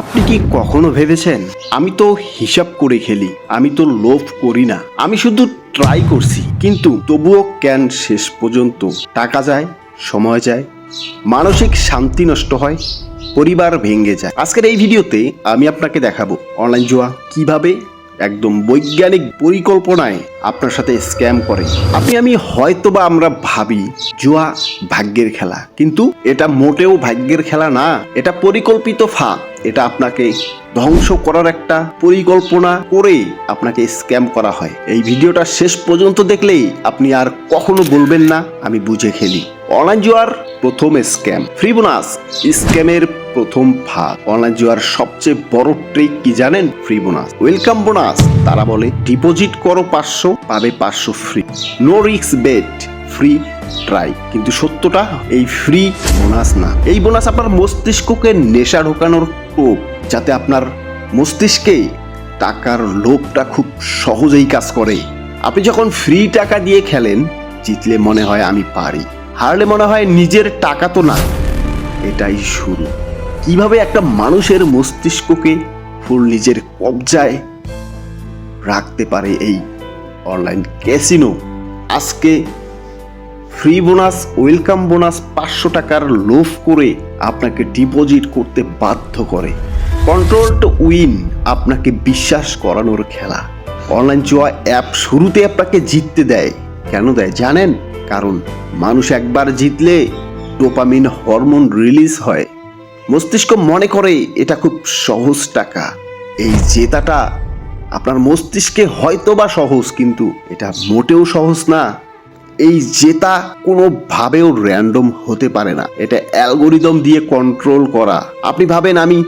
আপনি কি কখনো ভেবেছেন, আমি তো হিসাব করে খেলি, আমি তো লোভ করি না, আমি শুধু ট্রাই করছি, কিন্তু তবুও কেন শেষ পর্যন্ত টাকা যায়, সময় যায়, মানসিক শান্তি নষ্ট হয়, পরিবার ভেঙে যায়? আজকের এই ভিডিওতে আমি আপনাকে দেখাবো অনলাইন জুয়া কীভাবে একদম বৈজ্ঞানিক পরিকল্পনায় আপনার সাথে স্ক্যাম করে। আপনি, আমি হয়তোবা আমরা ভাবি, জুয়া ভাগ্যের খেলা, কিন্তু এটা মোটেও ভাগ্যের খেলা না, এটা পরিকল্পিত ফাঁক এটা আপনাকে ধ্বংস করার একটা পরিকল্পনা করে আপনাকে স্ক্যাম করা হয়। এই ভিডিওটা শেষ পর্যন্ত দেখলেই আপনি আর কখনো বলবেন না, আমি বুঝে খেলি। অনলাইন জুয়ার প্রথম স্ক্যাম। ফ্রি বোনাস, স্ক্যামের প্রথম ফাঁক অনলাইন জুয়ার সবচেয়ে বড় ট্রিক কি জানেন? Free bonus. ওয়েলকাম বোনাস, তারা বলে, ডিপোজিট করো পাঁচশো, পাবে পাঁচশো ফ্রি নো রিক্স বেট। ফ্রি ট্রাই কিন্তু সত্যটা, এই ফ্রি বোনাস না। এই বোনাস আপনার মস্তিষ্ককে নেশা ঢোকানোর টোপ, যাতে আপনার মস্তিষ্কে টাকার লোভটা খুব সহজেই কাজ করে। আপনি যখন ফ্রি টাকা দিয়ে খেলেন, জিতলে মনে হয় আমি পারি। হারলে মনে হয় নিজের টাকা তো না। এটাই শুরু। কীভাবে একটা মানুষের মস্তিষ্ককে ফুল নিজের কবজায় রাখতে পারে এই অনলাইন ক্যাসিনো আজকে ফ্রি বোনাস ওয়েলকাম বোনাস পাঁচশো টাকার লোভ করে আপনাকে ডিপোজিট করতে বাধ্য করে। কন্ট্রোল টু উইন আপনাকে বিশ্বাস করানোর খেলা। অনলাইন জুয়া অ্যাপ শুরুতে আপনাকে জিততে দেয়। কেন দেয় জানেন? কারণ মানুষ একবার জিতলে ডোপামিন হরমোন রিলিজ হয়। মস্তিষ্ক মনে করে এটা খুব সহজ টাকা। এই জেতাটা আপনার মস্তিষ্কে হয়তো বা সহজ, কিন্তু এটা মোটেও সহজ না। এই জেতা কোনোভাবেও র্যান্ডম হতে পারে না। এটা অ্যালগোরিদম দিয়ে কন্ট্রোল করা। আপনি ভাবেন আমি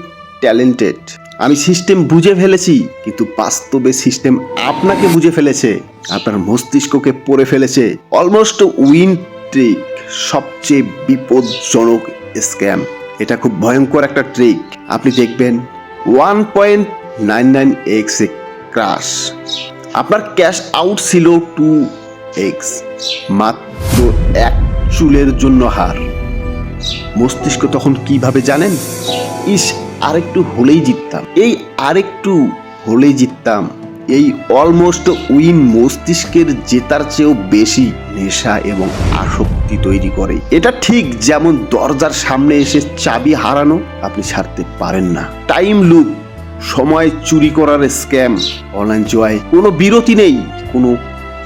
ট্যালেন্টেড আমি সিস্টেম বুঝে ফেলেছি, কিন্তু বাস্তবে সিস্টেম আপনাকে বুঝে ফেলেছে। আপনার মস্তিষ্ককে পড়ে ফেলেছে। অলমোস্ট উইন ট্রিক সবচেয়ে বিপজ্জনক স্ক্যাম এটা খুব ভয়ঙ্কর একটা ট্রিক আপনি দেখবেন one point nine nine X এ ক্রাশ আপনার ক্যাশ আউট ছিল টু এক্স মাত্র এক চুলের জন্য হার। মস্তিষ্ক তখন কীভাবে জানেন? ইস, আরেকটু হলেই জিততাম। এই আরেকটু হলেই জিততাম। এই অলমোস্ট উইন মস্তিষ্কের জেতার চেয়েও বেশি নেশা এবং আসক্তি তৈরি করে। এটা ঠিক যেমন দরজার সামনে এসে চাবি হারানো আপনি ছাড়তে পারেন না। টাইম লুপ সময় চুরি করার স্ক্যাম অনলাইন জয় কোনো বিরতি নেই, কোনো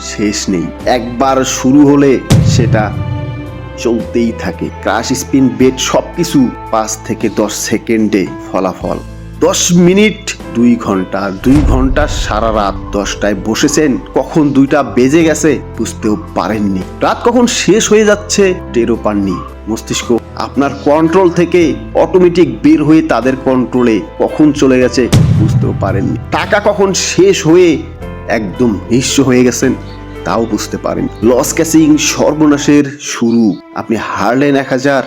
শেষ নেই। একবার শুরু হলে সেটা চলতেই থাকে। ক্রাশ স্পিন বেট সব কিছু পাঁচ থেকে দশ সেকেন্ডে ফলাফল। দশ মিনিট, দুই ঘণ্টা দুই ঘণ্টা সারা রাত দশটায় বসেছেন। কখন দুইটা বেজে গেছে বুঝতেও পারেননি। রাত কখন শেষ হয়ে যাচ্ছে টেরও পাননি। মস্তিষ্ক আপনার কন্ট্রোল থেকে অটোমেটিক বের হয়ে তাদের কন্ট্রোলে কখন চলে গেছে বুঝতেও পারেননি। টাকা কখন শেষ হয়ে একদম নিঃস্ব হয়ে গেছেন, তাও বুঝতে পারেন। লস ক্যাসিং সর্বনাশের শুরু। আপনি হারলেন এক হাজার,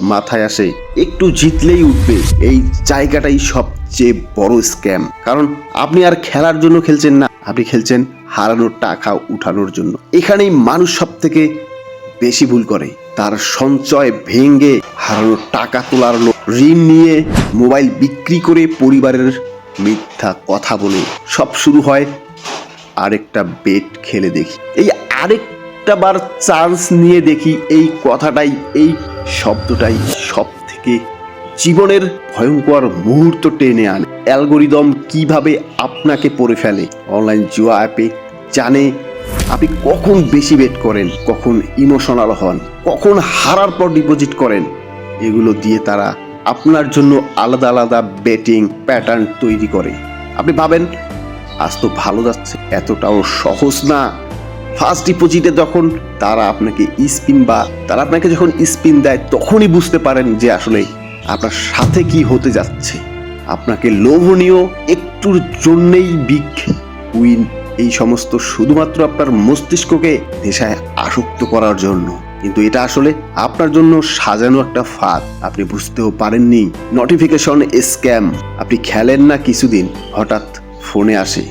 মাথায় আসে, একটু জিতলেই উঠবে। এই জায়গাটাই সবচেয়ে বড় স্ক্যাম। কারণ আপনি আর খেলার জন্য খেলছেন না, আপনি খেলছেন হারানোর টাকা উঠানোর জন্য। এখানেই মানুষ সব থেকে বেশি ভুল করে। তার সঞ্চয় ভেঙে হারানোর টাকা তোলার লোক ঋণ নিয়ে মোবাইল বিক্রি করে পরিবারের মিথ্যা কথা বলে। সব শুরু হয় আরেকটা বেট খেলে দেখি। এই আরেকটা বার চান্স নিয়ে দেখি এই কথাটাই, এই শব্দটাই সব থেকে জীবনের ভয়ঙ্কর মুহূর্ত টেনে আনে। অ্যালগোরিদম কীভাবে আপনাকে পড়ে ফেলে? অনলাইন জুয়া অ্যাপে জানে আপনি কখন বেশি বেট করেন, কখন ইমোশনাল হন, কখন হারার পর ডিপোজিট করেন। এগুলো দিয়ে তারা আপনার জন্য আলাদা আলাদা বেটিং প্যাটার্ন তৈরি করে। আপনি ভাবেন আজ তো ভালো যাচ্ছে, এতটাও সহজ না। ফার্স্ট ডিপোজিটে যখন তারা আপনাকে স্পিন বা তারা আপনাকে যখন স্পিন দেয়, তখনই বুঝতে পারেন যে আসলে আপনার সাথে কি হতে যাচ্ছে। আপনাকে লোভনীয়, একটুর জন্যেই বিগ উইন এই সমস্ত শুধুমাত্র আপনার মস্তিষ্ককে নেশায় আসক্ত করার জন্য। কিন্তু এটা আসলে আপনার জন্য সাজানো একটা ফাঁদ। আপনি বুঝতেও পারেননি। নোটিফিকেশন স্ক্যাম আপনি খেলেন না কিছুদিন। হঠাৎ ফোনে আসে।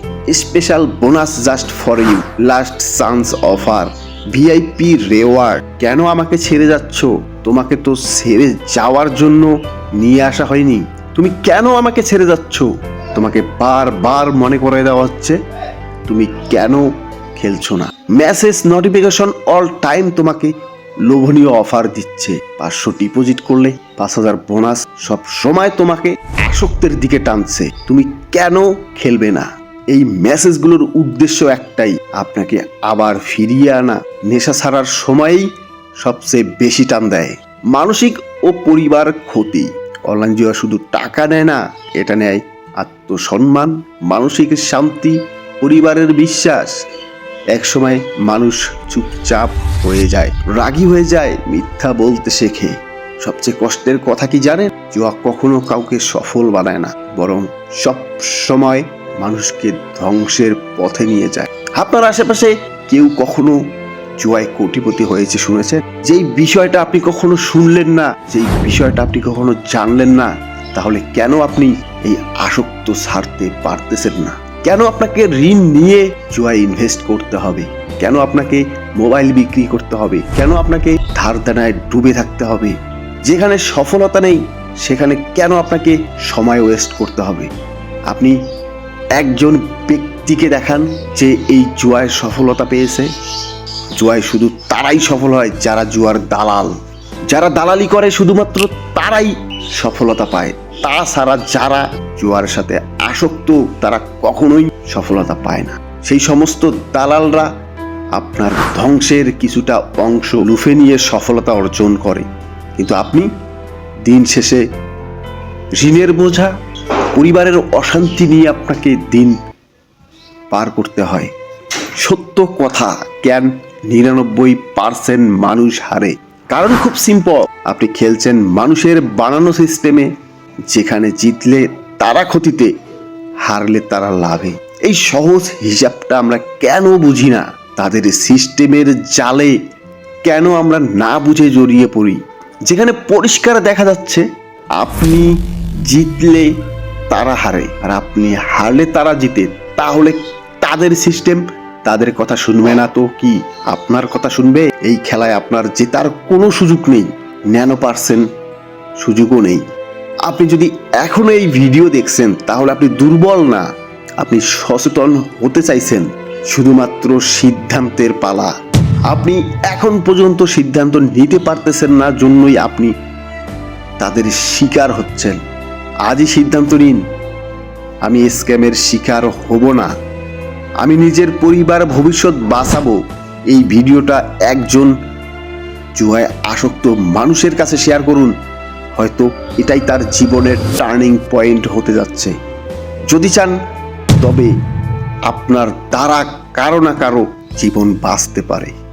Special bonus just for you, last chance offer. VIP reward, কেন আমাকে ছেড়ে যাচ্ছ? তোমাকে তো ছেড়ে যাওয়ার জন্য নিয়ে আসা হয়নি। তুমি কেন আমাকে ছেড়ে যাচ্ছ? তোমাকে বারবার মনে করে দেওয়া হচ্ছে, তুমি কেন খেলছো না? মেসেজ নোটিফিকেশন অল টাইম তোমাকে লোভনীয় অফার দিচ্ছে। পাঁচশো ডিপোজিট করলে পাঁচ হাজার বোনাস সব সময় তোমাকে আসক্তের দিকে টানছে। তুমি কেন খেলবে না? এই মেসেজগুলোর উদ্দেশ্য একটাই, আপনাকে আবার ফিরিয়ে আনা। নেশা ছাড়ার সময়ই সবচেয়ে বেশি টান দেয়। মানসিক ও পরিবার ক্ষতি। অনলাইন জুয়া শুধু টাকা নেয় না, এটা নেয় আত্মসম্মান, মানসিক শান্তি, পরিবারের বিশ্বাস। একসময় মানুষ চুপচাপ হয়ে যায়, রাগী হয়ে যায়, মিথ্যা বলতে শেখে। সবচেয়ে কষ্টের কথা কি জানেন? জুয়া কখনো কাউকে সফল বানায় না, বরং সব সময় মানুষকে ধ্বংসের পথে নিয়ে যায়। আপনার আশেপাশে কেউ কখনো জুয়ায় কোটিপতি হয়েছে শুনেছেন? যেই বিষয়টা আপনি কখনো শুনলেন না, যেই বিষয়টা আপনি কখনো জানলেন না, তাহলে কেন আপনি এই আসক্ত ছাড়তে পারতেছেন না? কেন আপনাকে ঋণ নিয়ে জুয়ায় ইনভেস্ট করতে হবে? কেন আপনাকে মোবাইল বিক্রি করতে হবে? কেন আপনাকে ধার দেনায় ডুবে থাকতে হবে? যেখানে সফলতা নেই, সেখানে কেন আপনাকে সময় ওয়েস্ট করতে হবে? আপনি একজন ব্যক্তিকে দেখান যে এই জুয়ায় সফলতা পেয়েছে। জুয়ায় শুধু তারাই সফল হয় যারা জুয়ার দালাল। যারা দালালি করে, শুধুমাত্র তারাই সফলতা পায়। তাছাড়া যারা জুয়ার সাথে আসক্ত, তারা কখনোই সফলতা পায় না। সেই সমস্ত দালালরা আপনার ধ্বংসের কিছুটা অংশ লুফে নিয়ে সফলতা অর্জন করে। কিন্তু আপনি দিন শেষে ঋণের বোঝা, পরিবারের অশান্তি নিয়ে আপনাকে দিন পার করতে হয়। সত্য কথা কেন নিরানব্বই পার্সেন্ট মানুষ হারে। কারণ খুব সিম্পল আপনি খেলছেন মানুষের বানানো সিস্টেমে যেখানে জিতলে তারা ক্ষতিতে হারলে তারা লাভে। এই সহজ হিসাবটা আমরা কেন বুঝি না? তাদের সিস্টেমের জালে কেন আমরা না বুঝে জড়িয়ে পড়ি? যেখানে পরিষ্কার দেখা যাচ্ছে, আপনি জিতলে তারা হারে, আর আপনি হারলে তারা জিতে, তাহলে তাদের সিস্টেম তাদের কথা শুনবে না তো কি? আপনার কথা শুনবে? এই খেলায় আপনার জেতার কোনো সুযোগ নেই। ন্যানো পার্সেন্ট সুযোগও নেই। আপনি যদি এখনও এই ভিডিও দেখছেন, তাহলে আপনি দুর্বল না। আপনি সচেতন হতে চাইছেন, শুধুমাত্র সিদ্ধান্তের পালা। আপনি এখন পর্যন্ত সিদ্ধান্ত নিতে পারতেছেন না, জন্যই আপনি তাদের শিকার হচ্ছেন। আজই সিদ্ধান্ত নিন, আমি স্ক্যামের শিকার হব না। আমি নিজের পরিবার ভবিষ্যৎ বাঁচাবো। এই ভিডিওটা একজন জুয়ায় আসক্ত মানুষের কাছে শেয়ার করুন। হয়তো এটাই তার জীবনের টার্নিং পয়েন্ট হতে যাচ্ছে। যদি চান, তবে আপনার দ্বারা কারও না কারও জীবন বাঁচতে পারে।